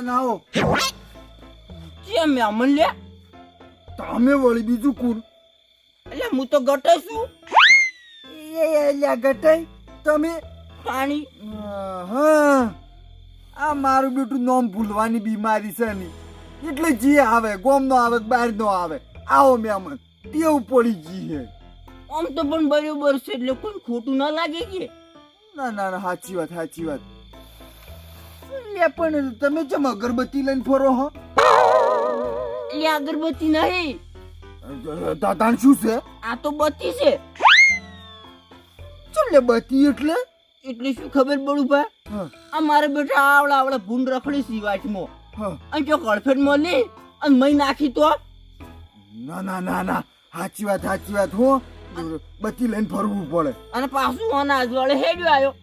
મહેમાન આવો કેમ મેમન લે. તમે વળી બીજું કુર એટલે હું તો ગટે છું. એ એલ્યા ગટે તમે? પાણી. હા. આ મારું બેટું નામ ભૂલવાની બીમારી છે ની એટલે જે આવે ગોમ નો આવે બહાર નો આવે આવો મહેમાન ટેવ પડી ગઈ હે આમ તો પણ બરોબર છે એટલે કોઈ ખોટું ના લાગે કે? ના ના ના સાચી વાત સાચી વાત. લે પણ તમે ચમ અગરબત્તી લઈને ફરો હો. એ અગરબત્તી નહીં. દાદાણ શું છે? આ તો બત્તી છે. ચમ લે બત્તી એટલે? એટલે શું ખબર પડું ભા આ મારે બેટા આવડા આવડા ભૂંડ રખડી સી વાટમાં. અને જો કળફેટ મળી અને મય નાખી તો. ના ના ના ના. સાચી વાત સાચી વાત હો. બત્તી લઈને ફરવું પડે. અને પાછું અનાજ વાળે હેડ્યો આવ્યો.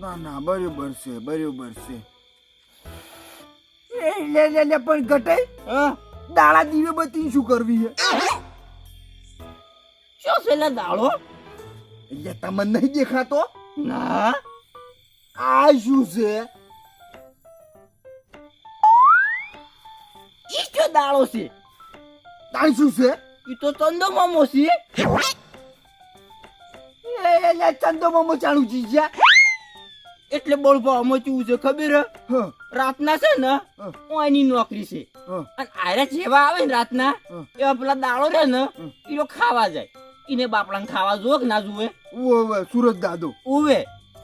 ના ના બરોબર છે બરોબર છે. લે લે લે પણ ઘટાઈ હા? દાડા દીવે બતી શું કરવી છે? શું છે લે દાળો એટલે તમને નહીં દેખાતો? ના. આ શું છે? ઈ શું દાળો છે? તાણ શું છે? ઈ તો ચંદો મામો છે. એ લે ચંદો મામો ચાલુ ચીજ્યા એટલે બળપા અમે કેવું છે ખબર? રાતના છે ને. ઓની નોકરી છે. અને આયરા જેવા આવે ને રાતના. એવા પેલા દાળો રે ને એ ખાવા જાય. એને બાપડાને ખાવા જોવે કે ના જોવે ઓવે સુરત દાદો. ઉવે.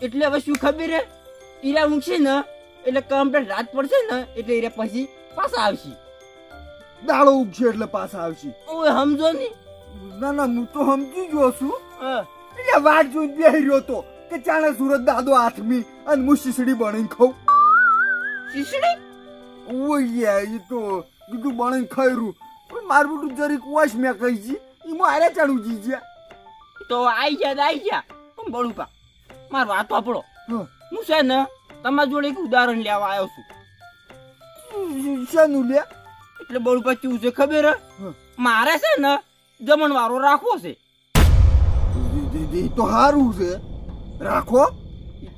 એટલે હવે શું ખબર હે? ઈરા ઊંઘશે ને એટલે કમ્પ્લેટ રાત પડશે ને એટલે ઈરા પછી પાછા આવશે. દાડો ઉગશે એટલે પાછા આવશે. ઓવે સમજો ને. ના ના હું તો સમજી ગયો છું. હા. એટલે વાટ જોઈ બેહી રહ્યો તો કે ચાલે સુરત દાદો હાથમી અને હું શીશડી બનાવીને ખાઉં. શીશડી? ઓય એ તો કીધું બનાવીને ખાયરું. પણ મારું બેટું જરીક વોશ મેં કહી જી એમાં આરે ચાડું જી જ્યાં. તો આઈ ગયા આઈ ગયા પણ બળુપા. માર વાત વાપરો હા. હું છે ને તમારા જોડે એક ઉદાહરણ લેવા આવ્યો છું. શાનું લે? એટલે બળુપા કેવું છે ખબર મારે છે ને જમણવારો રાખવો છે. એ તો સારું છે. રાખો.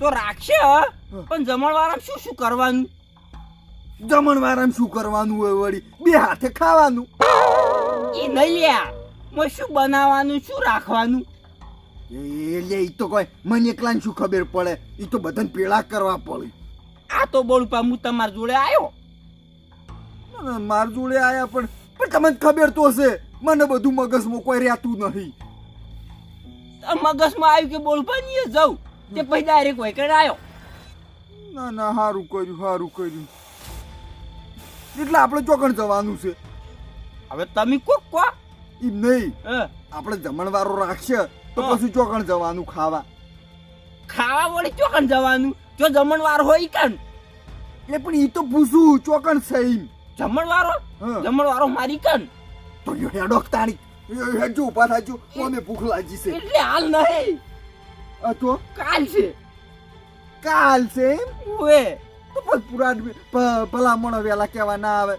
તો રાખશે પણ જમણવારામાં શું શું કરવાનું? જમણવારામાં શું કરવાનું હોય વળી? બે હાથે ખાવાનું. એ નહીં લ્યા મેં શું બનાવવાનું શું રાખવાનું? એ લે ઈ તો કોઈ મને એકલાને શું ખબર પડે? ઈ તો બધાને પેળા કરવા પડે. આ તો બળુપા હું તમારા જોડે આવ્યો માર જોડે આયા પણ પણ તમને ખબર તો હશે. મને બધું મગજમાં કોઈ રહેતું નહીં. મગજમાં આવ્યું કે બળુપા નહીં જાઉં. તે પછી ડાયરેક્ટ હોય કે આવ્યો ના ના સારું કર્યું સારું કર્યું. એટલે આપણે ચોકણ જવાનું છે. હવે તમે કોક કો એમ નહીં. હે, આપણે જમણવારો રાખશે તો. પછી ચોકણ જવાનું ખાવા. ખાવા વળી ચોકણ જવાનું? જો જમણવાર હોય કણ એ એટલે પણ એ તો પૂછું ચોકણ છે એમ જમણવારો. જમણવારો મારી કણ તો હેડો તાણી. હેડજો ઊભા થાજો. અમે ભૂખ લાગી છે. એટલે હાલ નહીં. તો કાલ છે. કાલ છે ઓએ તો પણ પુરા ભલામણો વેલા કહેવા ના આવે.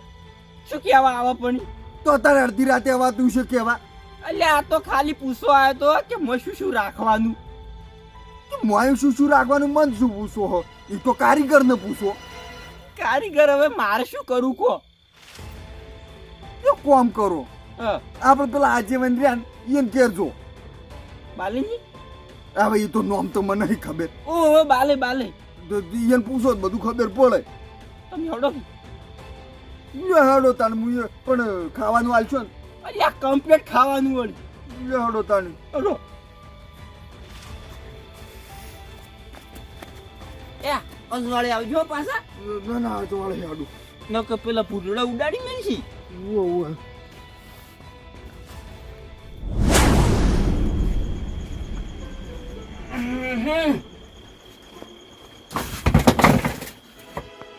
શું કહેવા આવે પણ? તો તારે અડધી રાતે વાતું શું કહેવા એટલે આ તો ખાલી પૂછવા આવ્યો તો કે મેં શું શું રાખવાનું? મોય શું શું રાખવાનું મન શું પૂછો હો? એ તો કારીગર ને પૂછો. કારીગર હવે મારે શું કરું કો કોમ કરો. હા. આપણે પેલા આજીવન રહ્યા એમ કેરજો. બાલેજી? હવે એ તો નોમ તો મને નહીં ખબર. ઓ બાલે બાલે. એને પૂછો બધું ખબર પડે. તમે હડો હેડો તાણ મુય પણ ખાવાનું આલશો ને. અરે આ કમ્પ્લેટ ખાવાનું વળી. હેડો તાણ. હડો. એ અજવાળે આવજો પાછા. ના ના તો હાડું. કે પેલા ભૂલડા ઉડાડી મેલશી ઓ ઓ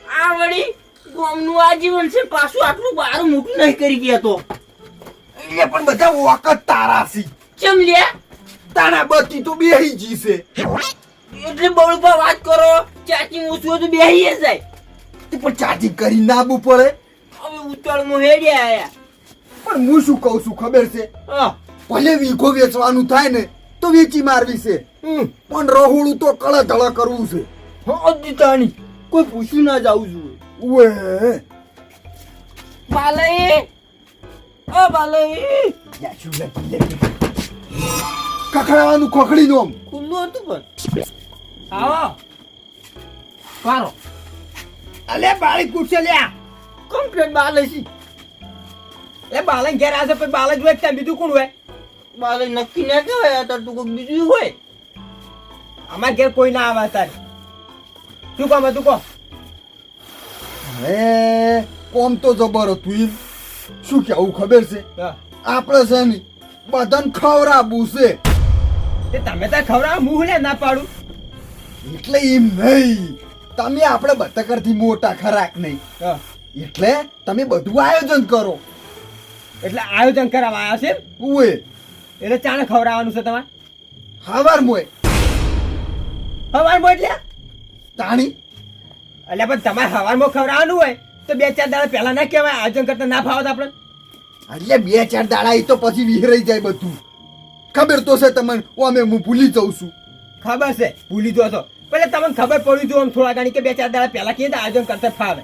આ વળી ગામનું આજીવન છે. પાછું આટલું બારું મોટું નહીં કરી ગયા તો. એટલે પણ બધા વખત તારા સી ચમ લ્યા તારા બત્તી તો બેહી જી છે. એટલે બળપા વાત કરો. ચાચી હોય તો બેહી જાય. તે પણ ચાચી કરી નાબુ પડે. હવે ઉતાળમાં હેડ્યા આયા. પણ હું શું કહું છું ખબર છે? હા. ભલે વીઘો વેચવાનું થાય ને તો વેચી મારવી છે. હમ. પણ રહોળું તો કળા ધળા કરવું છે. અજીતાણી કોઈ પૂછ્યું ના જવું જોઈએ ઉવે. બાલય ઓ લે કખડાવાનું ખોખડી નો ખુલ્લું હતું પણ. આવો. પારો અલે બાળી કૂટશે લ્યા કમ્પ્લેટ બાલય છે એ બાલન ઘેર આવે પછી બાલક જોઈ ત્યાં બીજું કોણ હોય? બાલય નક્કી ના કહેવાય અત્યારે તું કોઈક બીજું હોય. અમાર ઘેર કોઈ ના આવે અત્યારે શું કામ હતું કહો? હે કોમ તો જબર હતું શું કેવું ખબર છે. આપણે છે ને બધાને ખવડાવવું છે તે તમે તો ખવડાવો હું ના પાડું? એટલે એમ નહીં. તમે આપણે બતકરથી મોટા ખરાક નહીં. એટલે તમે બધું આયોજન કરો. એટલે આયોજન કરાવવા આવ્યા છે ઉએ એટલે ચાને ખવડાવવાનું છે તમારે? હવાર મોય. હવાર મોય એટલે? તાણી. એટલે પણ તમારે હવારમાં ખવડાવવાનું હોય તો બે ચાર દાડા પહેલા ના કહેવાય આયોજન કરતા ના ફાવત આપણે. એટલે બે ચાર દાડા એ તો પછી વિહરાઈ જાય બધું. ખબર તો છે તમને અમે હું ભૂલી જઉં છું. ખબર છે ભૂલી જો તો પેલા તમને ખબર પડી જો આમ થોડા ઘણી કે બે ચાર દાડા પહેલા તો આયોજન કરતા ફાવે.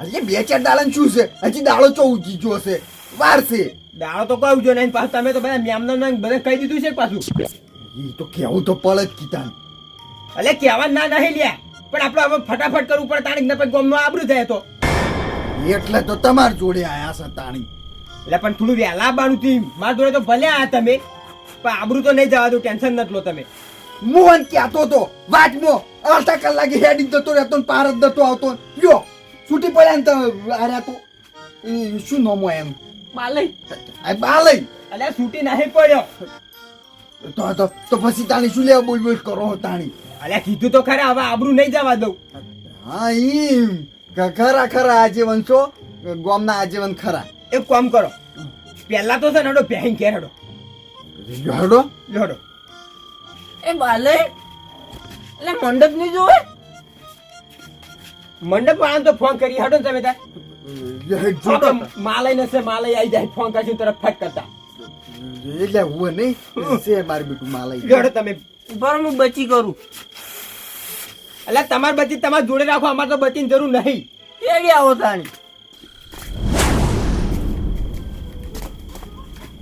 એટલે બે ચાર દાડા શું છે? હજી દાડો ચો ગયો છે. વાર છે. દાડો તો કહું જો નહીં પાછું તમે તો બધા મેમના બધા કહી દીધું છે પાછું. એ તો કેવું તો પડે જ કીધા. અલે કહેવા ના નહીં લ્યા પણ આપણે હવે ફટાફટ કરવું પડે તાણીક ને પછી ગોમનો આબરું થાય તો. એટલે તો તમાર જોડે આયા છે તાણી એટલે પણ થોડું વહેલા બાનું થી મારા જોડે તો ભલે આ તમે પણ આબરું તો નહીં જવા દઉં ટેન્શન નથી લો તમે. મોહન ક્યાતો તો વાટમો અડધા કલાકે હેડિંગ જતો રહેતો પાર જ નતો આવતો. લ્યો છૂટી પડ્યા ને તો આ તો. એ શું નોમો એમ? બાલય આ બાલય અલ્યા છૂટી નહીં પડ્યો. તો તો તો પછી તાણી શું લેવા બોલ બોલ કરો તાણી? અલ્યા કીધું તો ખરા હવે આબરું નહીં જવા દઉં. હા એમ ખરા ખરા આજીવન છો? ગોમના આજીવન ખરા. એક કામ કરો. પહેલા તો છે ને હડો પહેન ઘેર હડો. હડો. હડો. એ બાલે એટલે મંડપ નહીં જોવે મંડપ વાળા તો ફોન કરી હડો ને તમે તાર માલય નસે માલય આવી જાય ફોન કરશું તરફ ફટ કરતા. એટલે હું નહીં છે મારું બેટું માલય. હડો તમે ઉપર હું બચી કરું. એટલે તમારી બચી તમારે જોડે રાખો અમારે તો બચીની જરૂર નહીં. કેડી આવો તાણી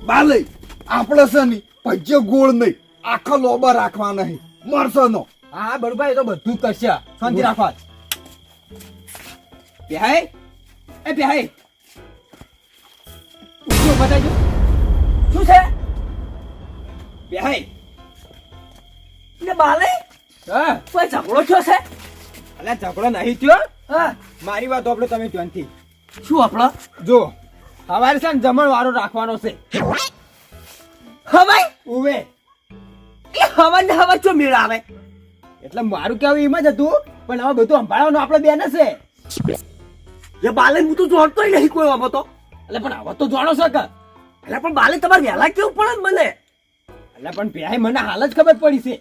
બાલય આપણે છે ને પજ્ય ગોળ નહીં આખા લોબા રાખવા નહીં મરસો નો. હા બરોબર એ તો બધું કરશે. શાંતિ રાખવા પેહાય એ ભાઈ ઉઠો બતાજો શું છે? ભાઈ ને બાલે? હા. કોઈ ઝઘડો થયો છે? અલ્યા ઝઘડો નહીં થયો. હા. મારી વાત આપણે તમે ત્યાંથી શું આપણો જો સવારે છે જમણ વાળો રાખવાનો છે. હવાઈ? ઉવે. એ હવા ને હવા ચો મેળ આવે? એટલે મારું કેવું એમ જ હતું પણ હવે બધું સંભાળવાનું આપણે બેન છે. એ બાલે હું તો જોડતો નહીં કોઈ આમાં તો. એટલે પણ આવા તો જોડો છો કે? એટલે પણ બાલે તમારે વહેલા કેવું પડે મને? એટલે પણ ભાઈ મને હાલ જ ખબર પડી છે.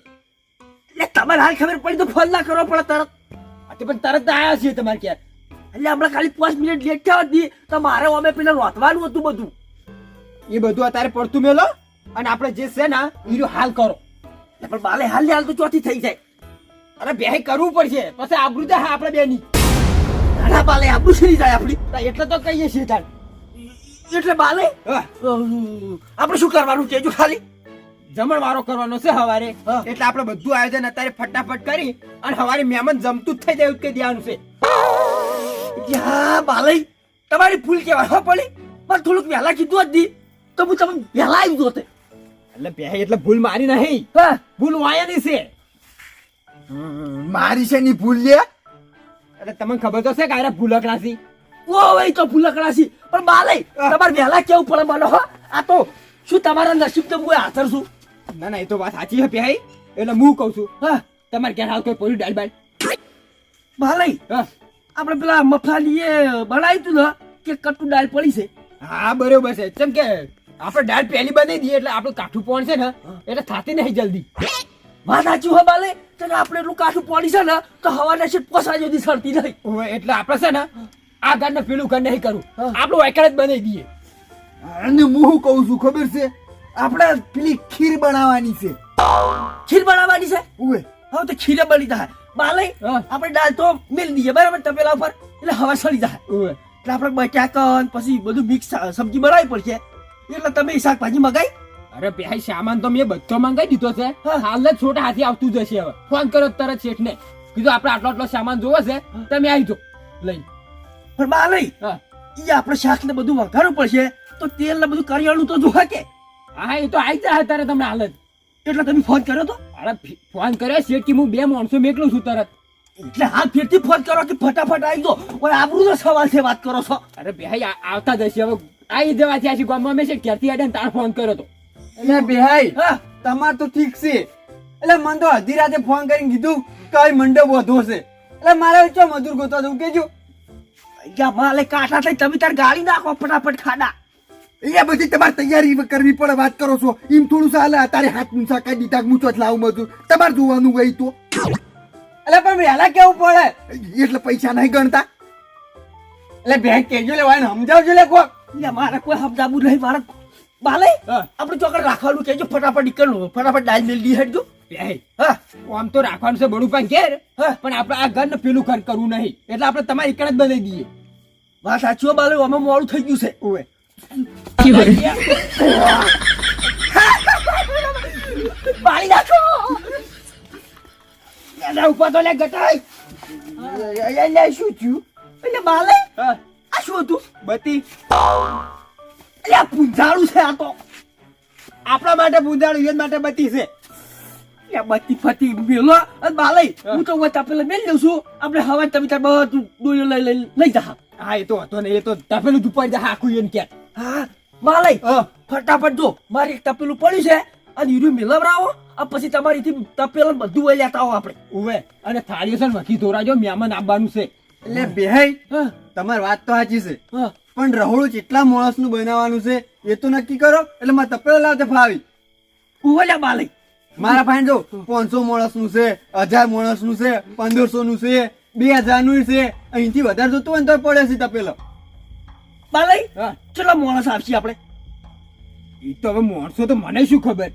એટલે તમારે હાલ ખબર પડી તો ફોન ના કરવો પડે તરત. આ પણ તરત આવ્યા છીએ તમારે ક્યાં એટલે હમણાં ખાલી પાંચ મિનિટ લેટ થયા હતી તો મારે અમે પેલા રોતવાનું હતું બધું. એ બધું અત્યારે પડતું મેલો અને આપણે જે છે ને એનું હાલ કરો. એટલે પણ બાલે હાલ હાલ તો ચોથી થઈ જાય. અરે બે કરવું પડશે. પછી આબરૂ આપણે બેની. નાના બાલે આપણું શરી જાય આપણી. એટલે તો કહીએ છીએ તાર. એટલે બાલે? આપણે શું કરવાનું કેજો ખાલી. જમણ વારો કરવાનો છે હવારે એટલે આપણે બધું આયોજન અત્યારે ફટાફટ કરી અને હવારે મહેમાન જમતું જ થઈ જાય કે દેવાનું છે. યા બાલે તમારી ભૂલ કેવાય હો પડી પણ થોડુંક વહેલા કીધું જ દી. તો હું તમે વહેલા આવી જોતે. એટલે બે એટલે ભૂલ મારી નહીં. ભૂલ ભૂલ વાયાની છે. મારી છે ની ભૂલ લે એટલે તમને ખબર તો છે કે આરે ભૂલકડા છે ઓ ભાઈ તો ભૂલકડા છે પણ બાલે તમારે વહેલા કેવું પડે મને હો. આ તો શું તમારા નસીબ તો હું હાથર છું? ના ના એ તો વાત સાચી છે ભાઈ એટલે હું કહું છું હા તમારે ક્યાં આવતો કોઈ પોલી ડાળ બાળ? બાલે હા. આપણે પેલા મફાલીએ બનાવ્યું તું ને કે કટુ ડાળ પડી છે? હા બરોબર છે. કેમ કે આપણે ડાળ પહેલી બનાવી દઈએ એટલે આપણું કાઠું પણ છે ને એટલે થાતી નહીં જલ્દી. વાત સાચું હો બાલે. તો કે આપણે એટલું કાઠું પડી છે ને તો હવાના છે પોસા જલ્દી સરતી નહીં. એટલે આપણે છે ને આ ઘર ને પેલું ઘર નહીં કરું. હા. આપણું વાયકડ જ બનાવી દઈએ. અને હું શું કહું છું ખબર છે? આપણે પેલી ખીર બનાવવાની છે. ખીર બનાવવાની છે? ઉવે હવે તો ખીર બની જાય. બાલે હા. આપણે દાળ તો મેલ દઈએ બરાબર તપેલા ઉપર. એટલે હવા સળી જાય. એટલે આપણે બટાકન પછી બધું મિક્સ સબ્જી બનાવવી પડશે. એટલે તમે શાકભાજી મગાઈ અરે ભાઈ સામાન તો મેં બધો મંગાઈ દીધો છે. હાલ જ છોટા હાથી આવતું જશે હવે. ફોન કર્યો તરત શેઠને. કીધું આપણે આટલો આટલો સામાન જોવો છે. તમે આવી જો લઈ. પણ બા લઈ ઈ આપણે શાક ને બધું વઘારવું પડશે તો તેલ ને બધું કરિયાણું તો જોવા કે? હા એ તો આવી જાય તારે તમને હાલ જ. એટલે તમે ફોન કર્યો તો? અરે ફોન કર્યો શેઠ કે હું બે માણસો મેકલું છું તરત. એટલે હા ફેરથી ફોન કરો કે ફટાફટ આવી દો ઓય આબરૂ નો સવાલ છે વાત કરો છો. અરે ભાઈ આવતા જશે. હવે આવી જવાથી આશી છે ગામમાં મેં છે ક્યારથી આડે તાર ફોન કર્યો તો. એટલે બેહાઈ તમાર તો ઠીક છે. એટલે મને તો અધી રાતે ફોન કરીને કીધું કઈ મંડપ વધો છે. એટલે મારે ચો મજૂર ગોતો તું કેજો. યા માલે કાઠા થઈ તમે તાર ગાળી નાખો ફટાફટ ખાડા. એ બધી તમારે તૈયારી કરવી પડે વાત કરો છો. એમ થોડું ચાલે તારે હાથ ઊંચા કઈ દીધા મૂચો જ લાવું મજૂર તમારે જોવાનું ગઈ તો. એટલે પણ વહેલા કેવું પડે? એટલે પૈસા નહીં ગણતા. એટલે બેંક કેજો લેવાય સમજાવજો લે કોક. મારે કોઈ સમજાવું નહીં મારે બાલે? આપણે ચોકડ રાખવાનું કેજો ફટાફટ નીકળવું. ફટાફટ ડાલ મેલ દી હેડજો. ભાઈ હા. આમ તો રાખવાનું છે બડું પણ ઘેર. હા. પણ આપણે આ ઘર ને પેલું ઘર કરવું નહીં. એટલે આપણે તમારી કણ જ બનાવી દઈએ. વાત સાચું બાલે અમે મોડું થઈ ગયું છે. ઓવે. બાળી નાખો. એના ઉપર તો લે ગટાઈ એને શું થયું? એટલે બાલે હા, આ શું હતું? બત્તી. એટલે પૂંજાળું છે આ તો. આપણા માટે પૂંજાળું એ માટે બતી છે. એ બત્તી ફતી મેલો અને બાલઈ હું. તો વતા પેલા મેલ લઉં છું. આપણે હવા તમે તાર બધું ડોયો લઈ લઈ લઈ જા. હા એ તો હતો ને એ તો તપેલું દુપાઈ જાય આખું એમ ક્યાં. હા બાલઈ. ફટાફટ જો મારી એક તપેલું પડ્યું છે. અને યુરિયો મિલાવરાવો આ પછી તમારીથી તપેલું બધું વહી લેતા આવો આપણે. ઉવે અને થાળીઓ છે ને વકી ધોરાજો મહેમાન આવવાનું છે. એટલે બેહાઈ હા. તમારી વાત તો સાચી છે. હા. પણ રહોડું કેટલા માણસનું બનાવવાનું છે એ તો નક્કી કરો. એટલે મારે તપેલો લાવતે ફાવી. ઉવલ્યા બાલે. મારા ભાઈ જો પાંચસો માણસનું છે હજાર માણસનું છે પંદરસો નું છે બે હજારનું છે. અહીંથી વધારે જોતું હોય તો પડે છે તપેલો. બાલે હા. ચલો માણસ આવશે આપણે. એ તો હવે માણસો તો મને શું ખબર?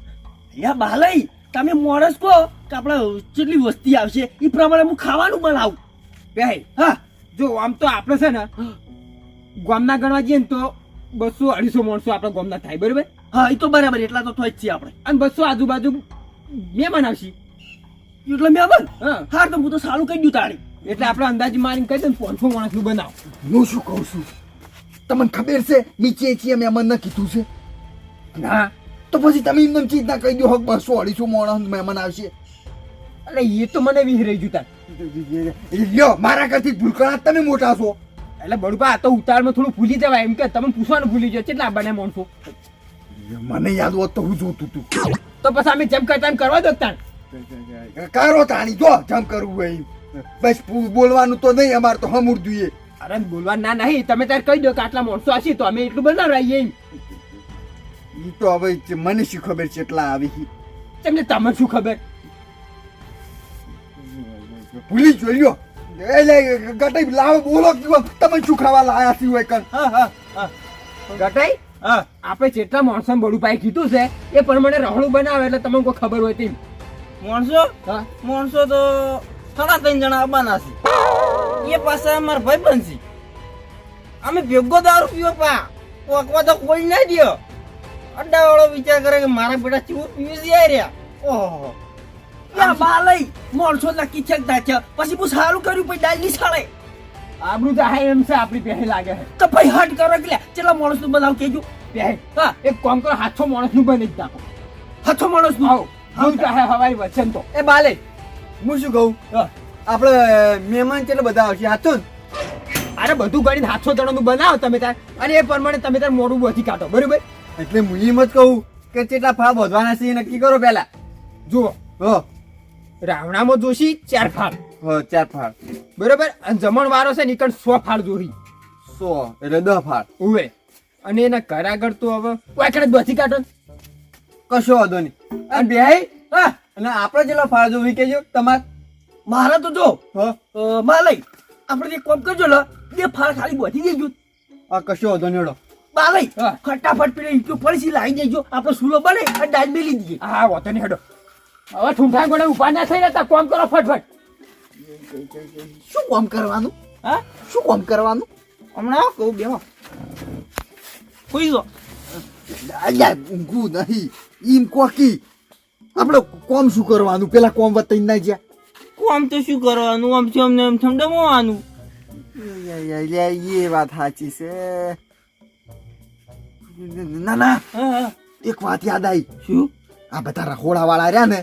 યા બાલે તમે માણસ કહો કે આપણે કેટલી વસ્તી આવશે એ પ્રમાણે હું ખાવાનું બનાવું. બે હા. જો આમ તો આપણે છે ને ગામના ગણવા જઈએ ને તો બસો અઢીસો માણસો આપણે ગામના થાય બરોબર? હા એ તો બરાબર એટલા તો થાય જ છે આપણે. અને બસો આજુબાજુ મહેમાન આવશે. એટલે મેં બન હા. હા તો હું તો સારું કહી દઉં તારી. એટલે આપણે અંદાજી મારીને કહી દે ને પાંચસો માણસનું બનાવ. હું શું કહું છું? તમને ખબર છે નીચે છીએ મેં ના કીધું છે? ના તો પછી તમે એમને ચીજ ના કહી દો હક બસો અઢીસો માણસ મહેમાન આવશે. અરે એ તો મને વિહરાઈ તાર. લ્યો મારા કરતી ભૂલકણા તમે મોટા છો. એટલે બળુપા આ તો ઉતારમાં થોડું ભૂલી જવાય. એમ કે તમે પૂછવાનું ભૂલી જાઓ કેટલા બને માણસો? મને યાદ હોત તો હું જોતું તું. તો પછી અમે જેમ કરતા એમ કરવા દો તાણ. કારો તાણી જો જમ કરવું હોય. બસ બોલવાનું તો નહીં અમારે તો હમુર જોઈએ. અરે બોલવા ના નહીં. તમે તાર કહી દો કે આટલા માણસો હશે તો અમે એટલું બનાવડાવીએ એ ઈ તો હવે મને શું ખબર છે એટલા આવી તમને તમને શું ખબર? ભૂલી જોયો એટલે ગટાઈ લાવો બોલો કે તમે શું ખાવા લાયા છો હોય કણ હા હા હા. ગટાઈ હા. આપણે જેટલા માણસો બળુપાઈ કીધું છે એ પ્રમાણે રહણું બનાવે એટલે તમને કોઈ ખબર હોય તેમ. માણસો? હા. માણસો તો થોડા ત્રણ જણા આવવાના છે. એ પાસે અમારા ભાઈ બનશે અમે ભેગો દારૂ પીવો પા. ઓકવા તો કોઈ ના દો અડ્ડા વાળો વિચાર કરે કે મારા બેટા ચીવું પીવું છે રહ્યા. ઓહો. યા બાલઈ માણસો નક્કી છે ના છે. પછી બહુ સારું કર્યું પછી ડાલની સાળે. આબરું તો હા એમ છે આપણી પહે લાગે તો ભાઈ હટ કરો કે કેટલા માણસનું બનાવ કેજો પહે હા. એક કોમ કરો હાથો માણસનું બની જ નાખો. હથો માણસનું આવો. હું. હા હવાઈ વચન તો. એ બાલે. હું શું કહું? હા. આપણે મહેમાન કેટલા બધા આવશે? હાથો અરે બધું ગણીને હાથસો નું બનાવો તમે તાર. અને એ પ્રમાણે તમે તાર મોડું બધી કાઢો. બરોબર? એટલે હું એમ જ કહું કે કેટલા ફા વધવાના છે એ નક્કી કરો પહેલા. જુઓ. હો. રાવણામાં જોશી ચાર ફાળ. હ ચાર ફાળ. બરોબર? અને જમણ વારો છે ને ઈ સો ફાળ જોહી સો એટલે દહ ફાળ. ઉવે. અને એના ઘર આગળ તો હવે વાકડે બધી કાઢો કશો વાંધો નહીં. અને બેહાઈ. હા. અને આપણે જેટલા ફાળ જોવી કેજો તમાર મારા તો જો. હ. માલય આપણે જે કોમ કરજો લે બે ફાળ ખાલી બધી દેજો આ કશો વાંધો નહીં બાલઈ. ફટાફટ પેલી ઈટો પડી લાવી દેજો. આપણે સુલો બને અને ડાલ મેલી દઈએ હા વાંધો નહીં હેડો. હવે ઠૂંઠા ગોળે ઊભા ના થઈ રહેતા કોમ કરો ફટફટ. શું કોમ કરવાનું? હા? શું કોમ કરવાનું? હમણાં કહું બેહો. કોઈ જો. અલ્યા ઊંઘું નહીં. ઈમ કોકી. આપણે કોમ શું કરવાનું? પેલા કોમ વતઈ ના જ્યાં કોમ તો શું કરવાનું? આમ છે અમને એમ અલ્યા એ વાત સાચી છે. ના ના. એક વાત યાદ આવી શું? આ બધા રખોડા વાળા રહ્યા ને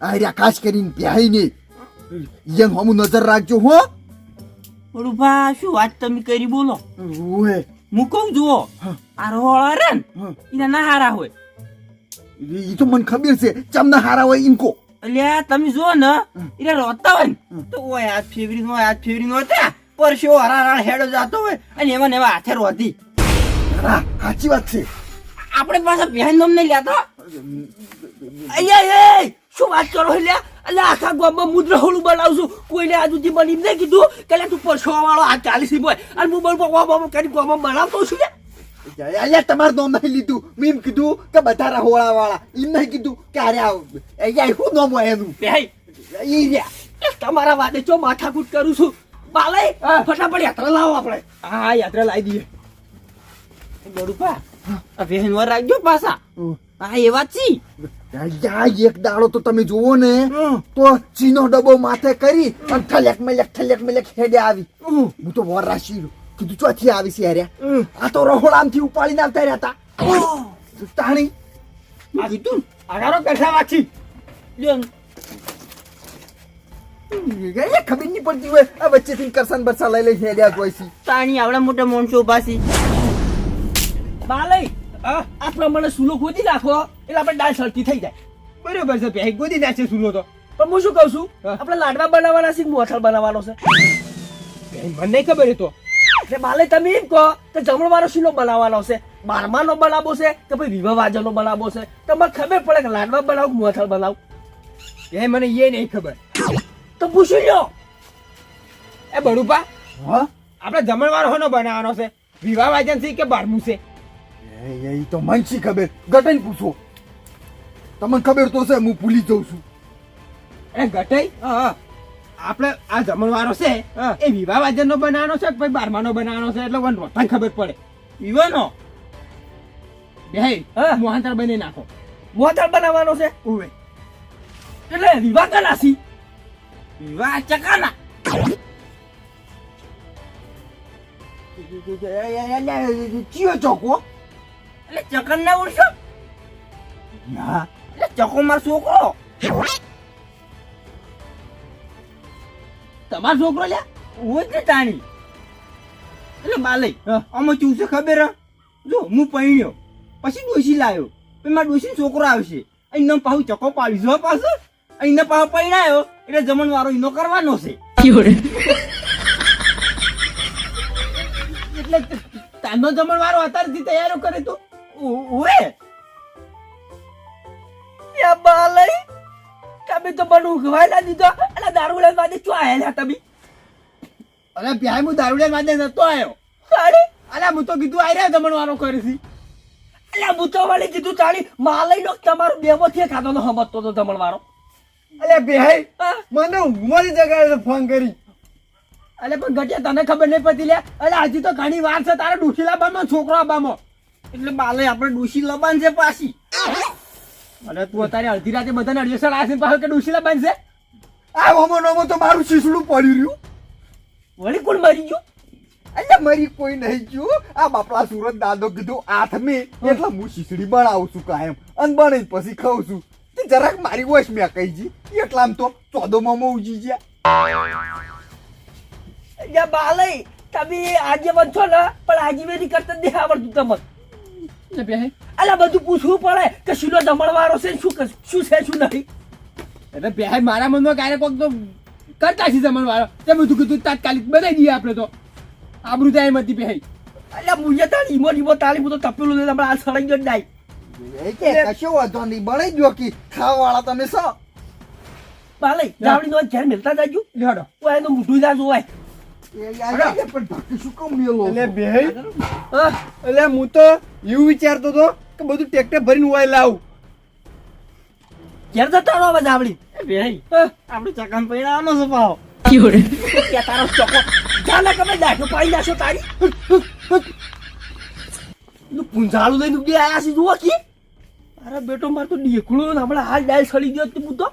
આ રહ્યા ખાસ કરીને પ્યાઈ ને યંગ હમું નજર રાખજો હો. રૂપા શું વાત તમે કરી બોલો? ઓહે હું કહું જુઓ. આ રોળા રે ને એના ના હારા હોય ઈ તો મને ખબર છે. ચમના હારા હોય ઇનકો અલ્યા તમે જુઓ ને એને રોતા હોય ને તો ઓય આ ફેવરી નો આ ફેવરી નો હતા પરસ્યો હરા હેડો જાતો હોય અને એમાં ને એવા હાથે રોધી. હા સાચી વાત છે. આપણે પાછા બહેન નોમ નહીં લેતા. અલ્યા એ! શું વાત કરો એટલે અલ્યા આખા ગામમાં મુદ્ર હોળું બનાવશું કોઈને આજ સુધી મને એમ નહીં કીધું કે તું પરસવા વાળો આ ચાલીસ બોય અને હું બોલ બોલ બોલ કરી ગામમાં બનાવતો છું ને અલ્યા તમારું નામ નહીં લીધું મેં કીધું કે બધા રહોળા વાળા એમ નહીં કીધું કે અરે અલ્યા શું નામ હોય એનું ઈ રહ્યા એ તમારા વાદે ચો માથાકૂટ કરું છું બાલય ફટાફટ યાત્રા લાવો આપણે હા યાત્રા લાવી દઈએ ગરુપા આ બહેન વાર રાખજો પાછા હા એ વાત છી એક દાડો તો તમે જુઓ ને તો ચીનો ડબ્બો માથે કરી અને ઠલેક મેલેક ઠલેક મેલેક હેડે આવી. હું તો વર રાશી કીધું ચોથી આવી છે યાર આ તો રહોડામથી ઉપાડીને આવતા રહ્યા હતા તાણી. આ કીધું આગારો કઠા વાંચી. ખબર નહીં પડતી હોય. આ વચ્ચેથી કરસન બરસા લઈ લઈ હેડ્યા કોઈ તાણી આવડા મોટા માણસો ઊભા છે. બાલય. આ પ્રમાણે સુલો ગોદી નાખો એટલે આપણે દાળ સરતી થઈ જાય. બરોબર છે ભાઈ ગોદી નાખશે સુલો તો. પણ હું શું કહું છું? આપણે લાડવા બનાવવાના છે મોથળ બનાવવાનો છે? મને નહીં ખબર એ તો. એટલે બાલે તમે એમ કહો કે જમણવાળો સુલો બનાવવાનો છે બારમાનો બનાવો છે કે પછી વિવાહ વાજનો બનાવો છે? તમને ખબર પડે કે લાડવા બનાવું કે મોથલ બનાવું? એ મને એ નહીં ખબર. તો પૂછી લો એ બડુપા હા? આપણે જમણવાર હોનો બનાવવાનો છે? વિવાહ વાજન છે કે બારમું છે? એ તો મને ખબર ગટાઈ પૂછો તમને ખબર તો છે હું ભૂલી જઉં છું એ ગટાઈ આપણે આ જમણવારો છે એ વિવાહ વાજન નો બનાવવાનો છે ભાઈ બારમાનો બનાવવાનો છે એટલે મને રોતાને ખબર પડે વિવાહનો બે હા. મોહાંતર બની નાખો મોથલ બનાવવાનો છે ઉવે એટલે વિવાહ કલાસી વિવાહ ચકાના ચિયો ચોકો એટલે ચકન ના ઉડશો? ના. એટલે ચકો માર છોકરો. તમારો છોકરો લ્યા? હું જ ને તાણી એટલે બાલય હા. આમાં શું છે ખબર જો હું પૈણ્યો. પછી ડોસી લાવ્યો પછી મારા ડોસી છોકરો આવશે. અહીં પાછું ચકો પાડી જો પાછો. અહીં પાછો પૈણાયો. એટલે જમણ વાળો એનો કરવાનો છે. એટલે તાનો જમણવારો અત્યારથી તૈયારો કરે તો? ઓએ ya balai તમે તો મને ઉઘવાય ના દીધો. એટલે દારૂ લઈને વાદે ચો આયેલા તમે? અરે પ્યાય હું દારૂડિયા માદે નતો આવ્યો તાણી? અરે હું તો કીધું આઈ રહ્યા જમણવારો કરે છે એટલે હું તો વળી કીધું તાણી માલય નો તમારું બેમાંથી ખાતો નો સમજતો તો વાળો અલે બેહાઈ હા? મને ઊંઘમાંથી જગાડે ફોન કરી. અરે પણ ઘટિયા તને ખબર નહીં પડતી લે અરે હજી તો ઘણી વાર છે તારે ડુશીલા બામાં છોકરો આબામાં એટલે બાલય આપણે ડોશી લબાન છે પાછી. અરે તું અત્યારે અડધી રાતે બધાને અડ્યોસર આવે પાછો કે ડોશી લબાન છે? આ હોમો નોમો તો મારું શીસડું પડ્યું રહ્યું. વળી કોણ મરી ગયું? અલ્યા મરી કોઈ નહીં ગયું. આ બાપલા સુરત દાદો કીધું આઠ મે એટલે હું શીસડી બનાવું છું કાયમ. અને બને પછી ખાઉં છું. તે જરાક મારી વોશ મેં કહી જી એટલામ તો ચોદો મોમો ઉજી ગયા. એટલે બાલય તમે આજે બનશો ને પણ કરતા જ નહીં આવડતું તમને. એટલે બે અલા બધું પૂછવું પડે કે શીનો જમણવારો છે શું શું છે શું નહીં? એટલે બે મારા મનમાં ક્યારે કોક તો કરતા છે જમણવારો તે બધું કીધું તાત્કાલિક બનાવી દઈએ આપણે તો. આબરું ત્યાં એમ હતી બે અલ્યા મુજે તાર ઈમો ઈમો તાલી હું તો તપેલું લઈને હમણાં આ સળંગ જ નાઈ એ કશો વાંધો નહીં બળી ગયો કે. ખાવા વાળા તમે છો. પાલે જાવડી નો ઘેર મિલતા જાજુ. લેડો ઓય એનું મોઢું ના જોવાય. એટલે હા તો એવું વિચારતો હતો કે બધું ટ્રેક્ટર ભરીને હોય લાવું. ઘેર જતા રહો બધા આપડી ભાઈ આપણે ચકન પૈણાનો છે પાવ કે તારો ચોકો જાને કમે દાખલો પાડી નાખો તારી. નું પૂંજાળું લઈને બે આયા છે જુઓ કે. અરે બેટો માર તો ડીકડું ને હમણાં હાલ ડાયલ સડી ગયો તે હું તો.